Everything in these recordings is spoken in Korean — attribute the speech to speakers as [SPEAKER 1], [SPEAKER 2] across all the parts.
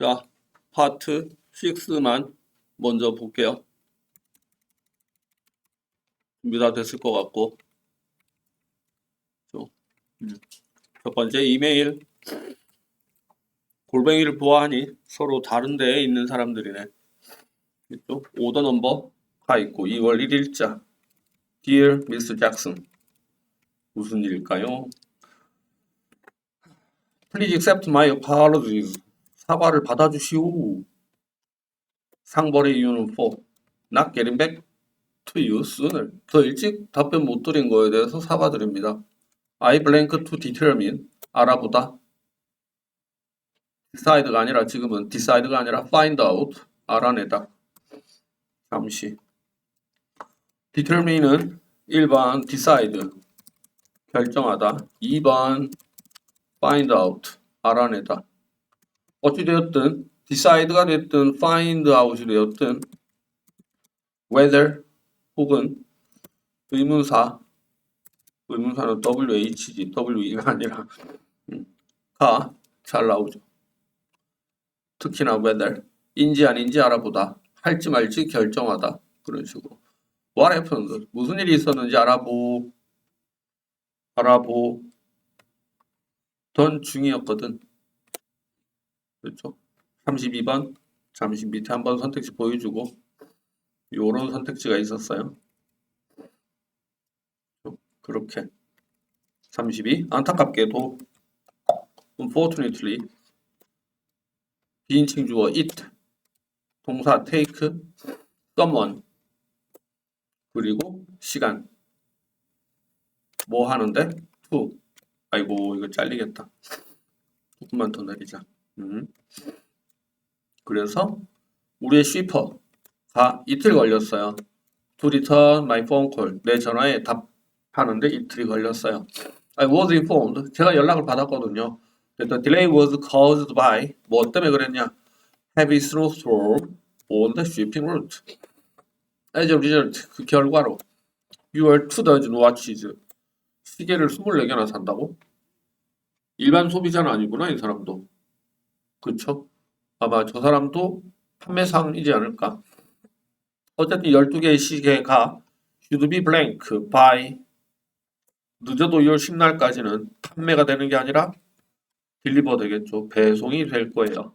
[SPEAKER 1] 자, 파트 6만 먼저 볼게요. 준비 다 됐을 것 같고. 저, 음. 첫 번째 이메일. 골뱅이를 보아하니 서로 다른 데에 있는 사람들이네. 이쪽 오더 넘버가 있고 2월 1일자. Dear Mr. Jackson. 무슨 일일까요? Please accept my apologies. 사과를 받아주시오. 상벌의 이유는 for not getting back to you sooner. 더 일찍 답변 못 드린 거에 대해서 사과드립니다. I blank to determine. 알아보다. decide가 아니라 지금은 decide가 아니라 find out. 알아내다. 잠시. determine은 1번 decide. 결정하다. 2번 find out. 알아내다. 어찌되었든 decide가 됐든 find out이 되었든 whether 혹은 의문사 의문사는 WH지 WE가 아니라 음, 가잘 나오죠. 특히나 whether 인지 아닌지 알아보다 할지 말지 결정하다 그런 식으로 what happened 무슨 일이 있었는지 알아보 알아보 던 중이었거든. 그렇죠? 32번 잠시 밑에 한번 선택지 보여주고 요런 선택지가 있었어요. 그렇게. 32 안타깝게도 unfortunately 비인칭 주어 it 동사 take someone 그리고 시간. 뭐 하는데? to. 아이고 이거 잘리겠다. 조금만 더 내리자 음. 그래서 우리의 쉬퍼가 이틀 걸렸어요. To return my phone call. 내 전화에 답하는데 이틀이 걸렸어요. I was informed. 제가 연락을 받았거든요. The delay was caused by 뭐 때문에 그랬냐? Heavy snowstorm on the shipping route. As a result, 그 결과로 You are two dozen watches. 시계를 24개나 산다고? 일반 소비자는 아니구나, 이 사람도. 그쵸? 아마 저 사람도 판매상이지 않을까. 어쨌든 12개의 시계가 should be blank by 늦어도 2월 10날까지는 판매가 되는 게 아니라 딜리버 되겠죠. 배송이 될 거예요.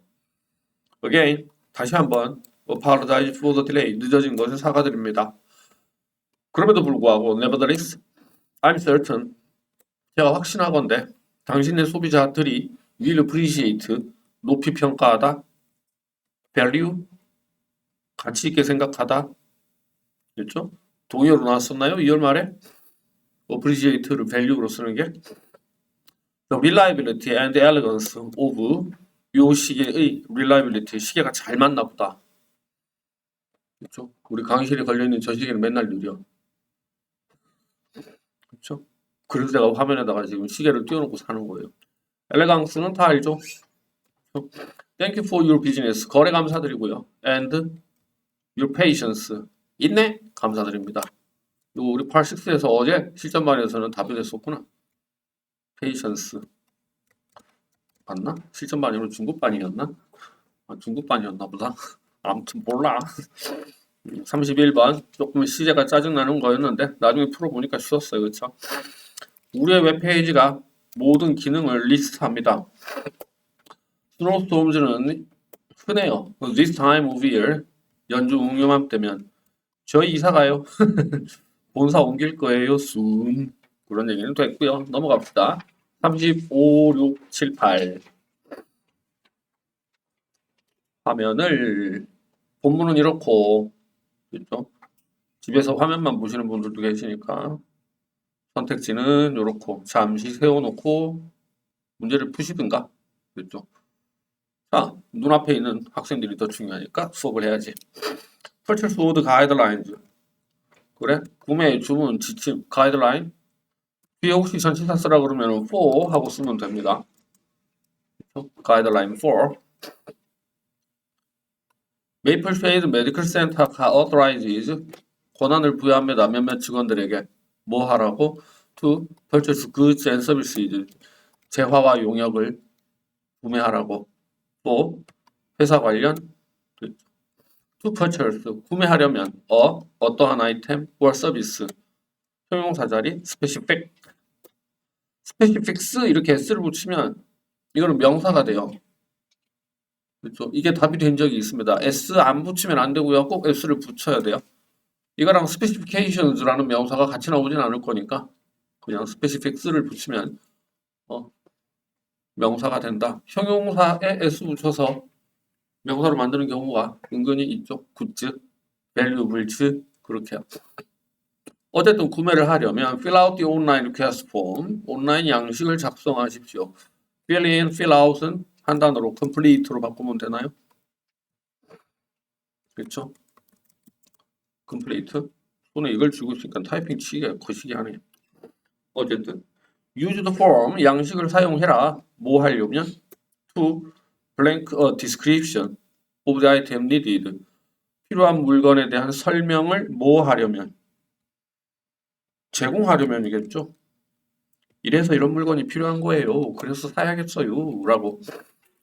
[SPEAKER 1] Again, 다시 한번 apologize for the delay. 늦어진 것에 사과드립니다. 그럼에도 불구하고 nevertheless, I'm certain 제가 확신하건대 당신의 소비자들이 will appreciate 높이 평가하다, value, 가치 있게 생각하다, 그렇죠? 동의어로 나왔었나요? 2월 말에 appreciate를 value로 쓰는 게 the reliability and elegance of 요 시계의 reliability 시계가 잘 맞나 보다. 그렇죠? 우리 강의실에 걸려 있는 저 시계는 맨날 느려. 그렇죠? 그래서 제가 화면에다가 지금 시계를 띄워놓고 사는 거예요. 엘레강스는 다 알죠? Thank you for your business. 거래 감사드리고요. And your patience. 인내 감사드립니다. 이거 우리 86에서 어제 실전반에서는 답이 됐었구나. patience. 맞나? 실전반이면 중급반이었나? 아, 중급반이었나 보다. 아무튼 몰라. 31번 조금 시제가 짜증나는 거였는데 나중에 풀어보니까 쉬웠어요. 그렇죠? 우리의 웹페이지가 모든 기능을 리스트합니다. 스노우스톰즈는 흔해요. This time of year 연주 응용함 때면 저희 이사 가요. 본사 옮길 거예요. soon 그런 얘기는 됐고요. 넘어갑시다. 35, 6, 7, 8 화면을 본문은 이렇고 그렇죠? 집에서 화면만 보시는 분들도 계시니까 선택지는 이렇고 잠시 세워놓고 문제를 푸시든가 그렇죠? 자, 눈앞에 있는 학생들이 더 중요하니까 수업을 해야지. Purchase Order Guidelines. 그래? 구매 주문 지침 가이드라인. 뒤에 혹시 전치사 쓰라 그러면 for 하고 쓰면 됩니다. 가이드라인 for. 메이플 쉐이드 메디컬 센터가 authorizes 권한을 부여합니다. 몇몇 직원들에게 뭐 하라고? to purchase goods and services 재화와 용역을 구매하라고. For 회사 관련 to purchase 구매하려면 어 어떠한 아이템 or 서비스 형용사 자리 specific specifics 이렇게 s를 붙이면 이거는 명사가 돼요. 그렇죠? 이게 답이 된 적이 있습니다. s 안 붙이면 안 되고요. 꼭 s를 붙여야 돼요. 이거랑 specifications라는 명사가 같이 나오진 않을 거니까 그냥 specifics를 붙이면 어, 명사가 된다. 형용사에 s 붙여서 명사로 만드는 경우가 은근히 있죠. 굿즈, valuables 그렇게. 어쨌든 구매를 하려면 fill out the online request form, 온라인 양식을 작성하십시오. fill in, fill out은 한 단어로 complete로 바꾸면 되나요? 그렇죠? complete. 손에 이걸 쥐고 있으니까 타이핑 치기가 거시기 하네. 어쨌든 use the form 양식을 사용해라. 뭐 하려면 to blank a description of the item needed. 필요한 물건에 대한 설명을 뭐 하려면 제공하려면이겠죠. 이래서 이런 물건이 필요한 거예요. 그래서 사야겠어요. 라고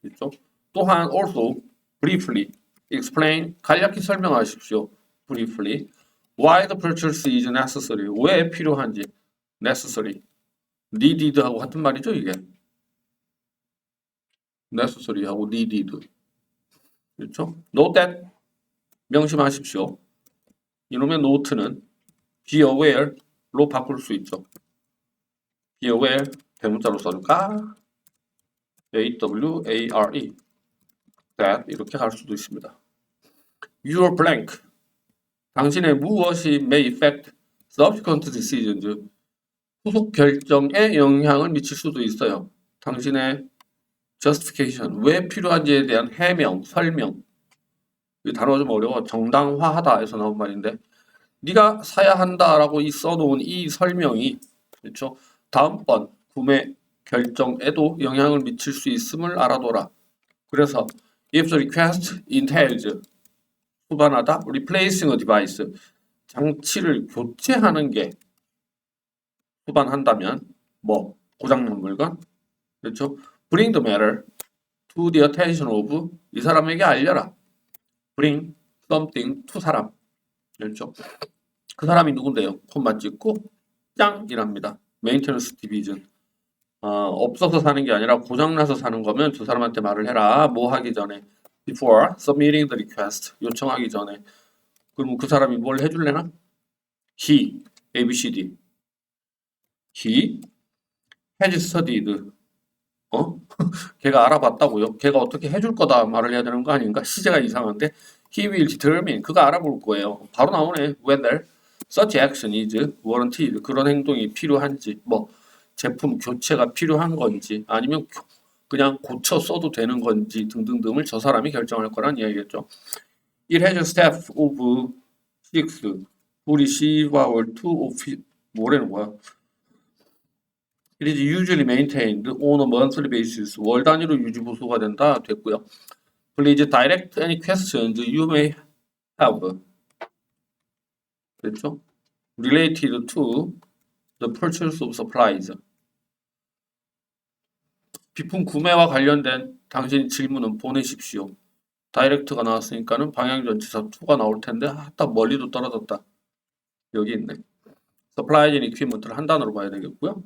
[SPEAKER 1] 있죠. 또한 also briefly explain 간략히 설명하십시오. briefly why the purchase is necessary. 왜 필요한지 necessary needed하고 같은 말이죠, 이게. necessary하고 needed. 그렇죠? note that 명심하십시오. 이놈의 note는 be aware로 바꿀 수 있죠. be aware 대문자로 써줄까? A-W-A-R-E that 이렇게 할 수도 있습니다. Your blank 당신의 무엇이 may affect subsequent decisions 후속 결정에 영향을 미칠 수도 있어요. 당신의 justification 왜 필요한지에 대한 해명, 설명 이 단어가 좀 어려워 정당화하다에서 나온 말인데 네가 사야 한다라고 이 써놓은 이 설명이 그렇죠 다음번 구매 결정에도 영향을 미칠 수 있음을 알아둬라. 그래서 if the request entails 수반하다 replacing a device 장치를 교체하는 게 수반한다면 뭐 고장난 물건 그렇죠 bring the matter to the attention of 이 사람에게 알려라 bring something to 사람 그렇죠 그 사람이 누군데요 콤마 찍고 짱이랍니다 maintenance division 어, 없어서 사는 게 아니라 고장나서 사는 거면 두 사람한테 말을 해라. 뭐 하기 전에 before submitting the request 요청하기 전에 그럼 그 사람이 뭘 해줄래나? He A B C D He has studied 어? 걔가 알아봤다고요? 걔가 어떻게 해줄 거다 말을 해야 되는 거 아닌가? 시제가 이상한데 He will determine 그가 알아볼 거예요. 바로 나오네. Whether such action is warranted 그런 행동이 필요한지 뭐 제품 교체가 필요한 건지 아니면 교- 그냥 고쳐 써도 되는 건지 등등등을 저 사람이 결정할 거란 이야기겠죠. It has a staff of six who receive two office 뭐라는 거야? It is usually maintained on a monthly basis. 월 단위로 유지 보수가 된다 됐고요. Please direct any questions you may have. 됐죠? Related to the purchase of supplies. 비품 구매와 관련된 당신 질문은 보내십시오. 다이렉트가 나왔으니까는 방향전치사 2가 나올 텐데 아, 딱 멀리도 떨어졌다. 여기 있네. And Equipment를 한 단어로 봐야 되겠고요.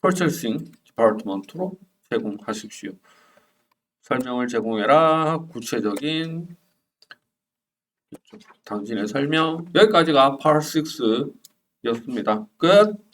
[SPEAKER 1] Purchasing Department로 제공하십시오. 설명을 제공해라. 구체적인 당신의 설명 여기까지가 Part 6였습니다. 끝.